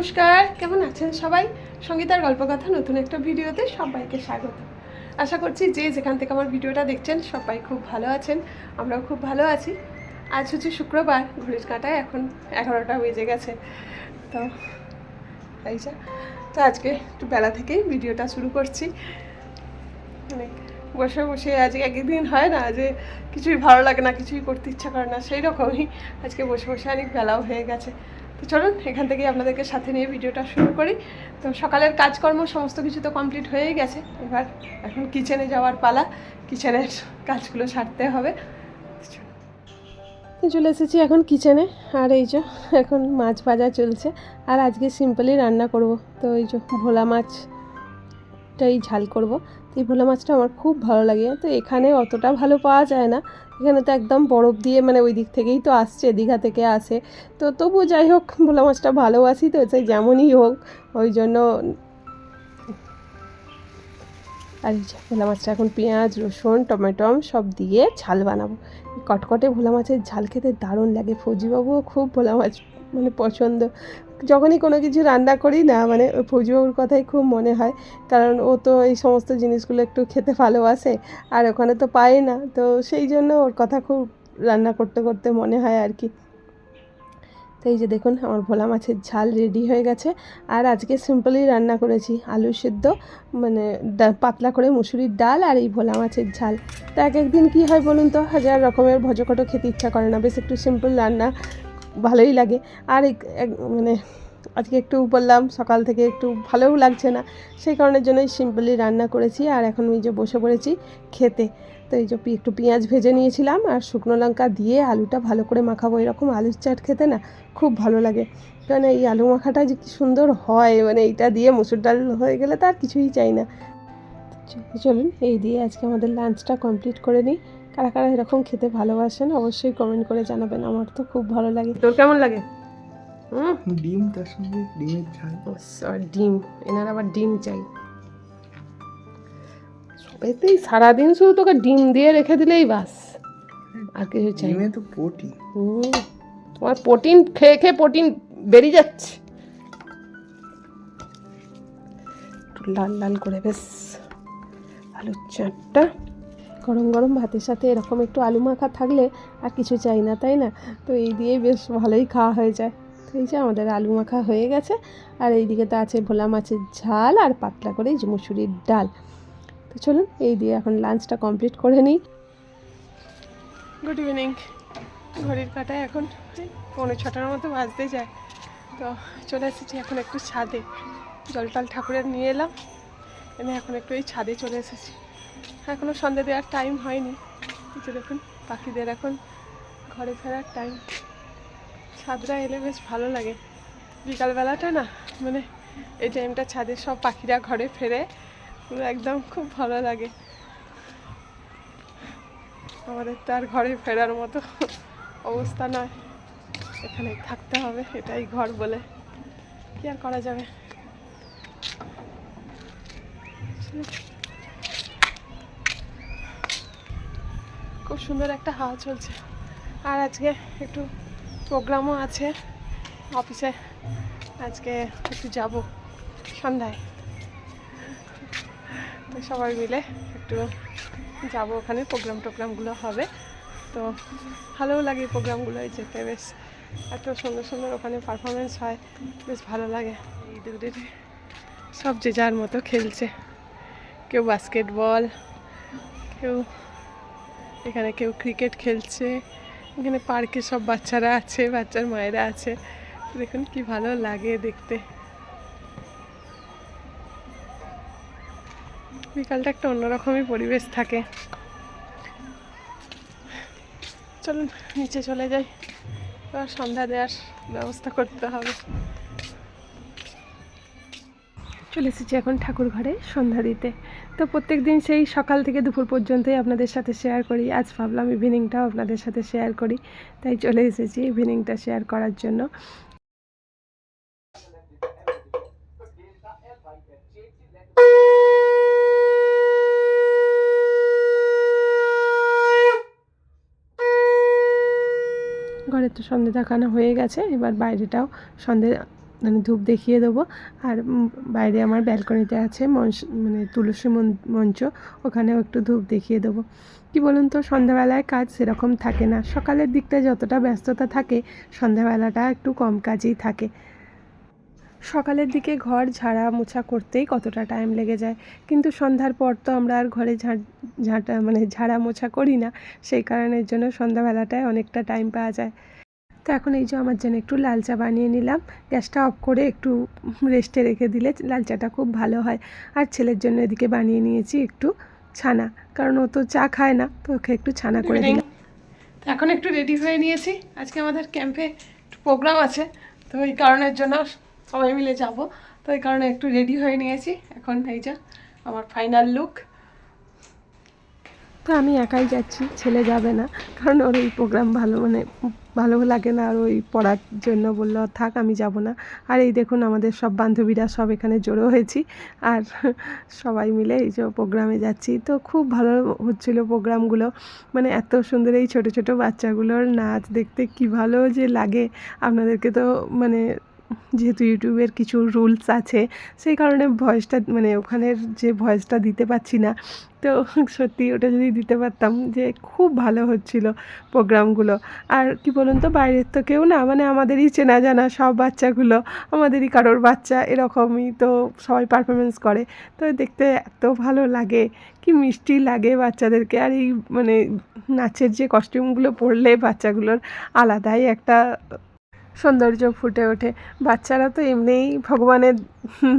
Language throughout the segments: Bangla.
নমস্কার, কেমন আছেন সবাই? সঙ্গীতার গল্পকথা নতুন একটা ভিডিওতে সবাইকে স্বাগত। আশা করছি যে যেখান থেকে আমার ভিডিওটা দেখছেন সবাই খুব ভালো আছেন, আমরাও খুব ভালো আছি। আজ হচ্ছে শুক্রবার, ঘড়ির কাঁটায় এখন এগারোটা বেজে গেছে। তো এই যা। তো আজকে একটু বেলা থেকেই ভিডিওটা শুরু করছি। মানে বসে বসে আজকে একদিন হয় না যে কিছুই ভালো লাগে না, কিছুই করতে ইচ্ছা করে না, সেই রকমই আজকে বসে বসে অনেক বেলাও হয়ে গেছে। তো চলুন, এখান থেকেই আপনাদেরকে সাথে নিয়ে ভিডিওটা শুরু করি। তো সকালের কাজকর্ম সমস্ত কিছু তো কমপ্লিট হয়েই গেছে। এবার এখন কিচেনে যাওয়ার পালা। কিচেনের কাজগুলো সারতে হবে। চলে এসেছি এখন কিচেনে আর এই যে, এখন মাছ ভাজা চলছে। আর আজকে সিম্পলি রান্না করব। তো এই যে ভোলা মাছটাই ঝাল করব। তো এই ভোলা মাছটা আমার খুব ভালো লাগে। তো এখানে অতটা ভালো পাওয়া যায় না। এখানে তো একদম বরফ দিয়ে মানে ওই দিক থেকেই তো আসছে, দীঘা থেকে আসে। তো তবু যাই হোক, ভোলা মাছটা ভালোবাসি তো, সেই যেমনই হোক, ওই জন্য আর ভোলা মাছটা এখন পেঁয়াজ, রসুন টমেটম সব দিয়ে ঝাল বানাবো। কটকটে ভোলা মাছের ঝাল খেতে দারুণ লাগে। ফৌজিবাবুও খুব ভোলা মাছ মানে পছন্দ। যখনই কোনো কিছু রান্না করি না মানে ফৌজিবাবুর কথাই খুব মনে হয়, কারণ ও তো এই সমস্ত জিনিসগুলো একটু খেতে ভালোবাসে, আর ওখানে তো পায় না, তো সেই জন্য ওর কথা খুব রান্না করতে করতে মনে হয় আর কি। তো এই যে দেখুন, আমার ভোলা মাছের ঝাল রেডি হয়ে গেছে, আর আজকে সিম্পলি রান্না করেছি আলু সেদ্ধ মানে পাতলা করে মুসুরির ডাল আর এই ভোলা মাছের ঝাল। তো এক একদিন কী হয় বলুন তো, হাজার রকমের ভজকটো খেতে ইচ্ছা করে না, বেশ একটু সিম্পল রান্না ভালোই লাগে। আর মানে আজকে একটু বললাম, সকাল থেকে একটু ভালোও লাগছে না। সেই কারণের জন্যই সিম্পলি রান্না করেছি আর এখন ওই যে বসে পড়েছি খেতে। তো এই যে একটু পেঁয়াজ ভেজে নিয়েছিলাম আর শুকনো লঙ্কা দিয়ে আলুটা ভালো করে মাখাবো। এরকম আলুর চাট খেতে না খুব ভালো লাগে। কারণ এই আলু মাখাটা যে কি সুন্দর হয় মানে এইটা দিয়ে মুসুর ডাল হয়ে গেলে তো আর কিছুই চাই না। চলুন এই দিয়ে আজকে আমাদের লাঞ্চটা কমপ্লিট করে নিই। কারা কারা এরকম খেতে ভালোবাসেন অবশ্যই কমেন্ট করে জানাবেন। আমার তো খুব ভালো লাগে। তোর কেমন লাগে? ডিম তার সঙ্গে ডিমের ঝাল। ডিম। এনার আবার ডিম চাই। সবেতেই সারাদিন শুধু তোকে ডিম দিয়ে রেখে দিলেই বাস। আর কিছু চাই। ডিমে তো প্রোটিন। তোমার প্রোটিন খেয়ে খেয়ে প্রোটিন বেরিয়ে যাচ্ছে। লাল লাল করে বেশ। আলুর চাটটা। গরম গরম ভাতের সাথে এরকম একটু আলু মাখা থাকলে আর কিছু চাই না, তাই না? তো এই দিয়েই বেশ ভালোই খাওয়া হয়ে যায়। তো এই যে আমাদের আলু মাখা হয়ে গেছে, আর এইদিকে তো আছে ভোলা মাছের ঝাল আর পাতলা করে মুসুরির ডাল। তো চলুন, এই দিয়ে এখন লাঞ্চটা কমপ্লিট করে নিই। Good evening. ঘড়ির কাটায় এখন পৌনে ছটার মতো বাজতে যায়। তো চলে এসেছি এখন একটু ছাদে। জল টল ঠাকুরের নিয়ে এলাম। এনে এখন একটু এই ছাদে চলে এসেছি। এখনও সন্ধে দেওয়ার টাইম হয়নি। কিছু দেখুন, পাখিদের এখন ঘরে ফেরার টাইম ছাদরা এলে বেশ ভালো লাগে। বিকালবেলাটা না মানে এই টাইমটা ছাদে সব পাখিরা ঘরে ফেরে, একদম খুব ভালো লাগে। আমাদের তো আর ঘরে ফেরার মতো অবস্থা নয়। এখানে থাকতে হবে, এটাই ঘর বলে। কি আর করা যাবে? খুব সুন্দর একটা হাওয়া চলছে। আর আজকে একটু প্রোগ্রামও আছে অফিসে। আজকে একটু যাব সন্ধ্যায়। তো সবাই মিলে একটু যাব ওখানে, প্রোগ্রাম টোগ্রামগুলো হবে। তো ভালোও লাগে এই যেতে, বেশ এত সুন্দর সুন্দর ওখানে পারফরমেন্স হয়, বেশ ভালো লাগে। এই দুদিন সব যে যার মতো খেলছে। কেউ বাস্কেটবল কেউ এখানে কেউ ক্রিকেট খেলছে, এখানে পার্কে সব বাচ্চারা আছে, বাচ্চার মায়েরা আছে। দেখুন কি ভালো লাগে দেখতে। বিকালটা একটা অন্যরকমই পরিবেশ থাকে। চলুন, নিচে চলে যাই। এবার সন্ধ্যা দেওয়ার ব্যবস্থা করতে হবে। চলে এসেছি এখন ঠাকুর ঘরে সন্ধ্যা দিতে। তো প্রত্যেক দিন সেই সকাল থেকে দুপুর পর্যন্তই আপনাদের সাথে শেয়ার করি। আজ ভাবলাম ইভিনিংটাও আপনাদের সাথে শেয়ার করি। তাই চলে এসেছি ইভিনিংটা শেয়ার করার জন্য। ঘরে তো সন্ধে দেখানো হয়ে গেছে, এবার বাইরেটাও সন্ধে মানে ধূপ দেখিয়ে দেবো। আর বাইরে আমার ব্যালকনিতে আছে মঞ্চ মানে তুলসী মঞ্চ, ওখানেও একটু ধূপ দেখিয়ে দেবো। কি বলুন তো, সন্ধ্যাবেলায় কাজ সেরকম থাকে না। সকালের দিকটা যতটা ব্যস্ততা থাকে, সন্ধ্যাবেলাটা একটু কম কাজই থাকে। সকালের দিকে ঘর ঝাড়া মোছা করতেই কতটা টাইম লেগে যায়। কিন্তু সন্ধ্যার পর তো আমরা আর ঘরে ঝাঁট ঝাঁটা মানে ঝাড়া মোছা করি না। সেই কারণের জন্য সন্ধ্যাবেলাটায় অনেকটা টাইম পাওয়া যায়। তো এখন এই যে আমার জন্য একটু লাল চা বানিয়ে নিলাম। গ্যাসটা অফ করে একটু রেস্টে রেখে দিলে লাল চাটা খুব ভালো হয়। আর ছেলের জন্য এদিকে বানিয়ে নিয়েছি একটু ছানা। কারণ ও তো চা খায় না তো ওকে একটু ছানা করে দিলাম। তো এখন একটু রেডি হয়ে নিয়েছি। আজকে আমাদের ক্যাম্পে একটু প্রোগ্রাম আছে। তো এই কারণের জন্য সবাই মিলে যাব। তো এই কারণে একটু রেডি হয়ে নিয়েছি। এখন এই যে আমার ফাইনাল লুক তো আমি একাই যাচ্ছি ছেলে যাবে না। কারণ ওর এই প্রোগ্রাম ভালো মানে ভালো লাগে না আর ওই পড়ার জন্য বলল, থাক, আমি যাব না। আর এই দেখুন আমাদের সব বান্ধবীরা সব এখানে জড়ো হয়েছি আর সবাই মিলে এই যে প্রোগ্রামে যাচ্ছি। তো খুব ভালো হচ্ছিল প্রোগ্রামগুলো। মানে এত সুন্দর এই ছোটো ছোটো বাচ্চাগুলোর নাচ দেখতে কি ভালো যে লাগে। আপনাদেরকে তো মানে যেহেতু ইউটিউবের কিছু রুলস আছে, সেই কারণে ভয়েসটা মানে ওখানের যে ভয়েসটা দিতে পারছি না। তো সত্যি ওটা যদি দিতে পারতাম যে খুব ভালো হচ্ছিল প্রোগ্রামগুলো। আর কি বলুন তো, বাইরের তো কেউ না মানে আমাদেরই চেনা জানা সব বাচ্চাগুলো, আমাদেরই কারোর বাচ্চা এরকমই তো সবাই পারফরমেন্স করে। তো দেখতে এত ভালো লাগে, কি মিষ্টি লাগে বাচ্চাদেরকে। আর এই মানে নাচের যে কস্টিউমগুলো পরলে বাচ্চাগুলোর আলাদাই একটা সৌন্দর্য ফুটে ওঠে। বাচ্চারা তো এমনিই ভগবানের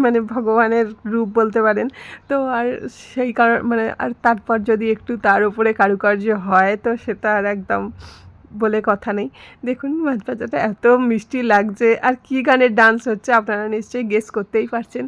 মানে ভগবানের রূপ বলতে পারেন। তো আর সেই কারণ মানে আর তারপর যদি একটু তার উপরে কারুকার্য হয়, তো সেটা আর একদম বলে কথা নেই। দেখুন মাছ বাচ্চাটা এত মিষ্টি লাগছে। আর কী গানের ডান্স হচ্ছে আপনারা নিশ্চয়ই গেস করতেই পারছেন।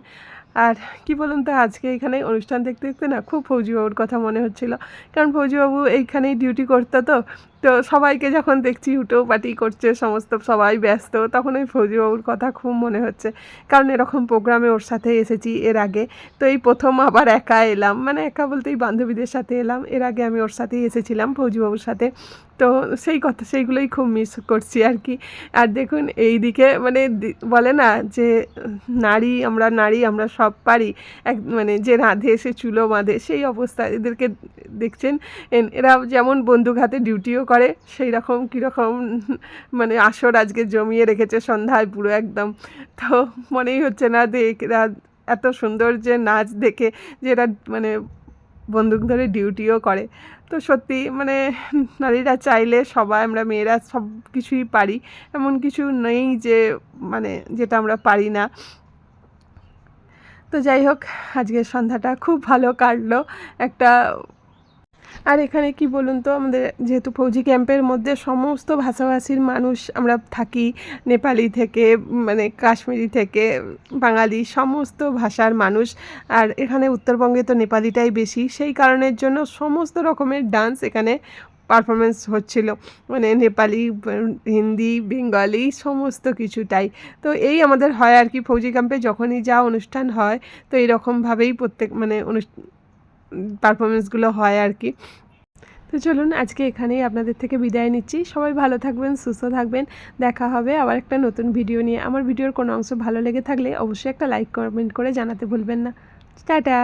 আর কি বলুন তো, আজকে এখানে অনুষ্ঠান দেখতে দেখতে না খুব ফৌজিবাবুর কথা মনে হচ্ছিল। কারণ ফৌজিবাবু এইখানেই ডিউটি করতো তো তো সবাইকে যখন দেখছি হুটো পাটি করছে, সমস্ত সবাই ব্যস্ত, তখন ওই ফৌজিবাবুর কথা খুব মনে হচ্ছে। কারণ এরকম প্রোগ্রামে ওর সাথে এসেছি এর আগে। তো এই প্রথম আবার একা এলাম। মানে একা বলতে এই বান্ধবীদের সাথে এলাম। এর আগে আমি ওর সাথেই এসেছিলাম ফৌজিবাবুর সাথে। তো সেই কথা, সেইগুলোই খুব মিস করছি আর কি। আর দেখুন এই দিকে মানে বলে না যে, নারী আমরা নারী, আমরা সব পারি। এক মানে যে রাঁধে, সে চুলো বাঁধে, সেই অবস্থা। এদেরকে দেখছেন? এরা যেমন বন্দুক হাতে ডিউটিও করে, সেই রকম কীরকম মানে আসর আজকে জমিয়ে রেখেছে সন্ধ্যায় পুরো একদম। তো মনেই হচ্ছে না যে এত সুন্দর যে নাচ দেখে যে এরা মানে বন্দুক ধরে ডিউটিও করে। তো সত্যি মানে নারীরা চাইলে সবাই, আমরা মেয়েরা সব কিছুই পারি। এমন কিছু নেই যে মানে যেটা আমরা পারি না। তো যাই হোক, আজকের সন্ধ্যাটা খুব ভালো কাটলো। একটা আর এখানে কি বলুন তো, আমাদের যেহেতু ফৌজি ক্যাম্পের মধ্যে সমস্ত ভাষাভাষীর মানুষ আমরা থাকি, নেপালি থেকে মানে কাশ্মীরি থেকে, বাঙালি, সমস্ত ভাষার মানুষ। আর এখানে উত্তরবঙ্গে তো নেপালিটাই বেশি, সেই কারণের জন্য সমস্ত রকমের ডান্স এখানে পারফরমেন্স হচ্ছিল। মানে নেপালি, হিন্দি, বেঙ্গলি, সমস্ত কিছুটাই। তো এই আমাদের হয় আর কি, ফৌজি ক্যাম্পে যখনই যা অনুষ্ঠান হয়, তো এরকমভাবেই প্রত্যেক মানে অনুষ্ঠান পারফরমেন্সগুলো হয় আর কি। তো চলুন, আজকে এখানেই আপনাদের থেকে বিদায় নিচ্ছি। সবাই ভালো থাকবেন, সুস্থ থাকবেন। দেখা হবে আবার একটা নতুন ভিডিও নিয়ে। আমার ভিডিওর কোনো অংশ ভালো লেগে থাকলে অবশ্যই একটা লাইক কমেন্ট করে জানাতে ভুলবেন না। টাটা!